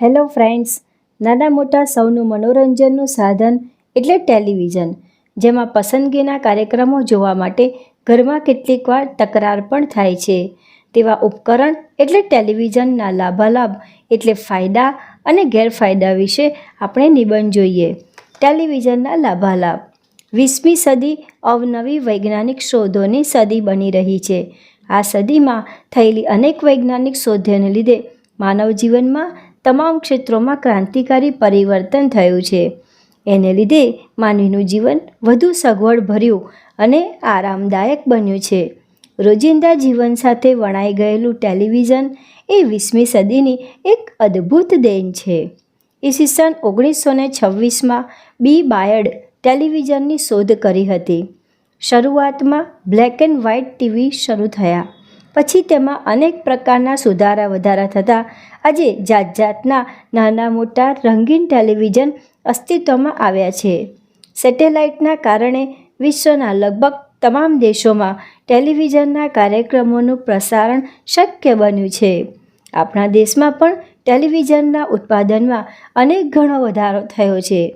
Hello friends, નાના મોટા સૌનું મનોરંજનનું સાધન એટલે ટેલિવિઝન, જેમાં પસંદગીના કાર્યક્રમો જોવા માટે ઘરમાં કેટલીકવાર તકરાર પણ થાય છે. તેવા ઉપકરણ એટલે ટેલિવિઝનના લાભાલાભ એટલે ફાયદા અને ગેરફાયદા વિશે આપણે નિબંધ જોઈએ. ટેલિવિઝનના લાભાલાભ. વીસમી સદી અવનવી વૈજ્ઞાનિક શોધોની સદી બની રહી છે. આ સદીમાં થયેલી અનેક વૈજ્ઞાનિક શોધોને લીધે માનવ જીવનમાં તમામ ક્ષેત્રોમાં ક્રાંતિકારી પરિવર્તન થયું છે. એને લીધે માનવીનું જીવન વધુ સગવડભર્યું અને આરામદાયક બન્યું છે. રોજિંદા જીવન સાથે વણાઈ ગયેલું ટેલિવિઝન એ વીસમી સદીની એક અદ્ભુત દેન છે. ઈસવીસન ઓગણીસો ને છવ્વીસમાં બી બાયડ ટેલિવિઝનની શોધ કરી હતી. શરૂઆતમાં બ્લેક એન્ડ વ્હાઇટ ટીવી શરૂ થયા. પછી તેમાં અનેક પ્રકારના સુધારા વધારા થતાં આજે જાત જાતના નાના મોટા રંગીન ટેલિવિઝન અસ્તિત્વમાં આવ્યા છે. સેટેલાઇટના કારણે વિશ્વના લગભગ તમામ દેશોમાં ટેલિવિઝનના કાર્યક્રમોનું પ્રસારણ શક્ય બન્યું છે. આપણા દેશમાં પણ ટેલિવિઝનના ઉત્પાદનમાં અનેક ઘણો વધારો થયો છે.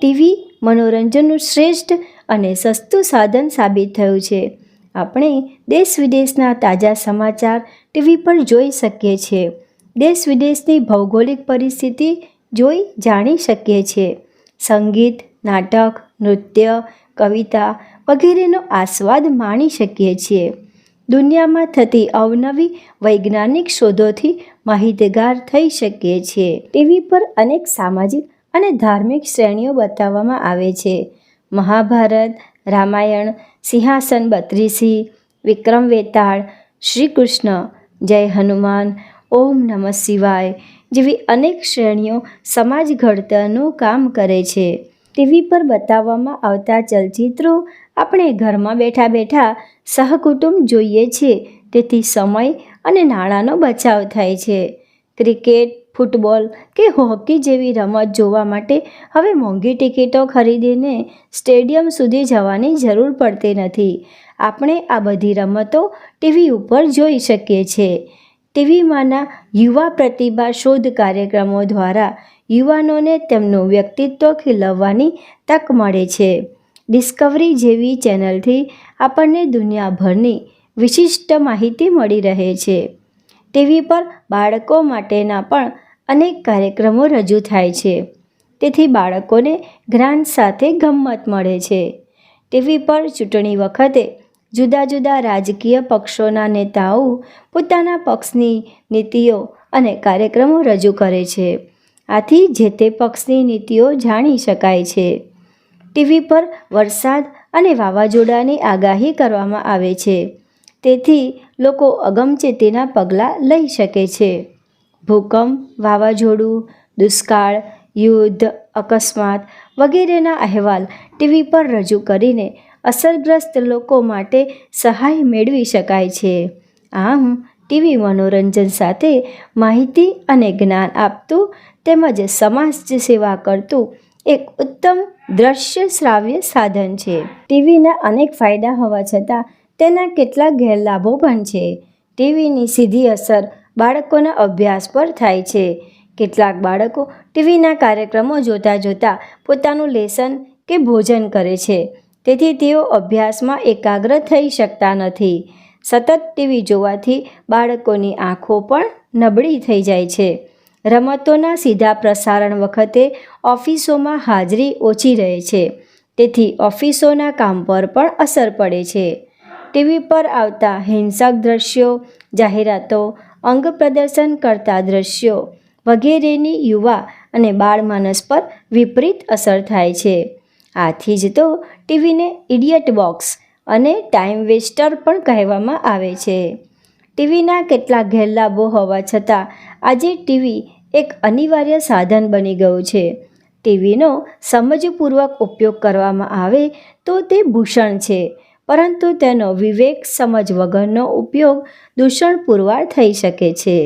ટીવી મનોરંજનનું શ્રેષ્ઠ અને સસ્તું સાધન સાબિત થયું છે. આપણે દેશ વિદેશના તાજા સમાચાર ટીવી પર જોઈ શકીએ છીએ. દેશ વિદેશની ભૌગોલિક પરિસ્થિતિ જોઈ જાણી શકીએ છીએ. સંગીત, નાટક, નૃત્ય, કવિતા વગેરેનો આસ્વાદ માણી શકીએ છીએ. દુનિયામાં થતી અવનવી વૈજ્ઞાનિક શોધોથી માહિતગાર થઈ શકીએ છીએ. ટીવી પર અનેક સામાજિક અને ધાર્મિક શ્રેણીઓ બતાવવામાં આવે છે. મહાભારત રામાયણ, સિંહાસન બત્રીસી, વિક્રમ વેતાળ, શ્રી કૃષ્ણ, જય હનુમાન, ઓમ નમઃ શિવાય જેવી અનેક શ્રેણીઓ સમાજ ઘડતરનું કામ કરે છે. ટીવી પર બતાવવામાં આવતા ચલચિત્રો આપણે ઘરમાં બેઠા બેઠા સહકુટુંબ જોઈએ છીએ તેથી સમય અને નાણાંનો બચાવ થાય છે. ક્રિકેટ ફૂટબોલ કે હોકી જેવી રમત જોવા માટે હવે મોંઘી ટિકિટો ખરીદીને સ્ટેડિયમ સુધી જવાની જરૂર પડતી નથી. આપણે આ બધી રમતો ટીવી ઉપર જોઈ શકીએ છીએ. ટીવીમાંના યુવા પ્રતિભા શોધ કાર્યક્રમો દ્વારા યુવાનોને તેમનું વ્યક્તિત્વ ખીલવવાની તક મળે છે. ડિસ્કવરી જેવી ચેનલથી આપણને દુનિયાભરની વિશિષ્ટ માહિતી મળી રહે છે. ટીવી પર બાળકો માટેના પણ અનેક કાર્યક્રમો રજૂ થાય છે. તેથી બાળકોને જ્ઞાન સાથે ગમ્મત મળે છે. ટીવી પર ચૂંટણી વખતે જુદા જુદા રાજકીય પક્ષોના નેતાઓ પોતાના પક્ષની નીતિઓ અને કાર્યક્રમો રજૂ કરે છે. આથી જે તે પક્ષની નીતિઓ જાણી શકાય છે. ટીવી પર વરસાદ અને વાવાઝોડાની આગાહી કરવામાં આવે છે. તેથી લોકો અગમચેતીના પગલાં લઈ શકે છે. ભૂકંપ, વાવાઝોડું, દુષ્કાળ, યુદ્ધ, અકસ્માત વગેરેના અહેવાલ ટીવી પર રજૂ કરીને અસરગ્રસ્ત લોકો માટે સહાય મેળવી શકાય છે. આમ, ટીવી મનોરંજન સાથે માહિતી અને જ્ઞાન આપતું તેમજ સમાજ સેવા કરતું એક ઉત્તમ દ્રશ્ય શ્રાવ્ય સાધન છે. ટીવીના અનેક ફાયદા હોવા છતાં તેના કેટલાક ગેરલાભો પણ છે. ટીવીની સીધી અસર બાળકોના અભ્યાસ પર થાય છે. કેટલાક બાળકો ટીવીના કાર્યક્રમો જોતાં જોતાં પોતાનું લેસન કે ભોજન કરે છે. તેથી તેઓ અભ્યાસમાં એકાગ્ર થઈ શકતા નથી. સતત ટીવી જોવાથી બાળકોની આંખો પણ નબળી થઈ જાય છે. રમતોના સીધા પ્રસારણ વખતે ઓફિસોમાં હાજરી ઓછી રહે છે. તેથી ઓફિસોના કામ પર પણ અસર પડે છે. ટીવી પર આવતા હિંસક દ્રશ્યો, જાહેરાતો અંગ પ્રદર્શન કરતા દ્રશ્યો વગેરેની યુવા અને બાળમાનસ પર વિપરીત અસર થાય છે. આથી જ તો ટીવીને ઇડિયટ બોક્સ અને ટાઈમ વેસ્ટર પણ કહેવામાં આવે છે. ટીવીના કેટલાક ગેરલાભો હોવા છતાં આજે ટીવી એક અનિવાર્ય સાધન બની ગયું છે. ટીવીનો સમજપૂર્વક ઉપયોગ કરવામાં આવે તો તે ભૂષણ છે. પરંતુ તેનો વિવેક સમજ વગરનો ઉપયોગ દૂષણ પુરવાર થઈ શકે છે.